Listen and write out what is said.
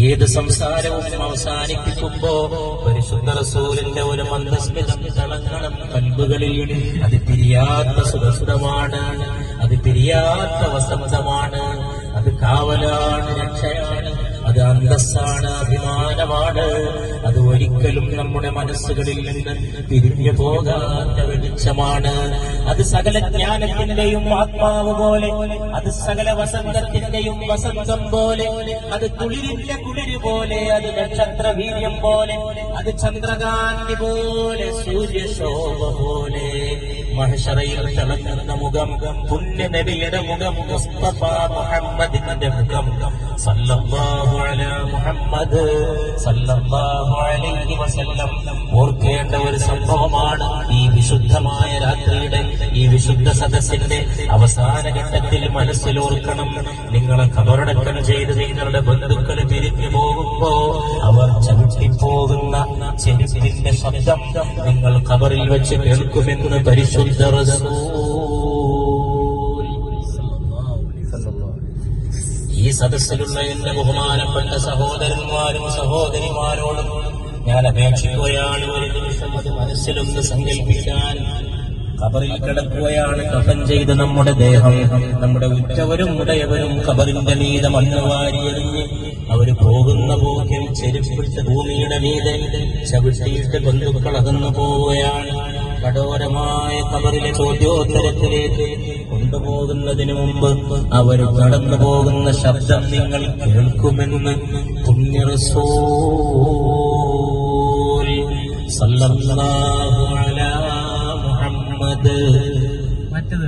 ഏത് സംസാരവും അവസാനിപ്പിക്കുമ്പോ പരിശുദ്ധ റസൂലിന്റെ ഒരു മന്ദസ്മിതം കൽബുകളിൽ അത് പിരിയാത്ത സുഖസുഖമാണ്. അത് പിരിയാത്ത വസന്തമാണ്. അത് കാവലാണ് രക്ഷയാണ്. അത് അന്തസ്സാണ് അഭിമാനമാണ്. ഒരിക്കലും നമ്മുടെ മനസ്സുകളിൽ നിന്ന് തിരിഞ്ഞു പോകാത്ത വെളിച്ചമാണ്. അത് സകല ജ്ഞാനത്തിന്റെയും ആത്മാവ് പോലെ അത് സകല വസന്തത്തിന്റെയും വസന്തം പോലെ അത് കുളിരിന്റെ കുളിര് പോലെ അത് നക്ഷത്ര വീര്യം പോലെ അത് ചന്ദ്രകാന്തി പോലെ സൂര്യശോഭ പോലെ. മഹഷറയിൽ തിളങ്ങുന്ന മുഖം പുണ്യ നബിയുടെ മുഖം മുസ്തഫ മുഹമ്മദിന്റെ മുഖം. സല്ലല്ലാഹു അലാ മുഹമ്മദ് സല്ലല്ലാഹു അലൈഹി വസല്ലം. ഓർക്കേണ്ട ഒരു സംഭവമാണ് ഈ വിശുദ്ധമായ രാത്രിയുടെ ഈ വിശുദ്ധ സദസ്സിന്റെ അവസാന ഘട്ടത്തിൽ മനസ്സിലോർക്കണം. നിങ്ങളെ കബറടക്കം ചെയ്ത് നിങ്ങളുടെ ബന്ധുക്കൾ പിരിഞ്ഞു പോകുമ്പോ അവർ ചവിട്ടിപ്പോകുന്ന ചെരുപ്പിന്റെ ശബ്ദം നിങ്ങൾ കബറിൽ വെച്ച് കേൾക്കുമെന്ന് പരിശുദ്ധ ഈ സദസ്സിലുള്ള എന്റെ ബഹുമാനപ്പെട്ട സഹോദരന്മാരും സഹോദരിമാരോടും ഞാൻ അപേക്ഷിക്കുകയാണ് ഒരു നിമിഷം അത് മനസ്സിലൊന്ന് സങ്കല്പിക്കാൻ കബറിൽ കിടക്കുകയാണ് കഫൻ ചെയ്ത് നമ്മുടെ ദേഹം. നമ്മുടെ ഉറ്റവരും ഉടയവരും ഖബറിന്റെ മീത മണ്ണ് വാരിയെറിഞ്ഞ് അവർ പോകുന്ന പോക്കിൽ ചെരുപ്പിട്ട് ഭൂമിയുടെ മീതെ ചവിട്ടിയിട്ട് ബന്ധുക്കൾ അകന്നു പോവുകയാണ്. കഠോരമായ കബറിലെ ചോദ്യോത്തരത്തിലേക്ക് കൊണ്ടുപോകുന്നതിന് മുമ്പ് അവർ കടന്നു പോകുന്ന ശബ്ദം നിങ്ങൾ കേൾക്കുമെന്ന് പുണ്യറസൂൽ സല്ലല്ലാഹു അലാ മുഹമ്മദ് മറ്റേത്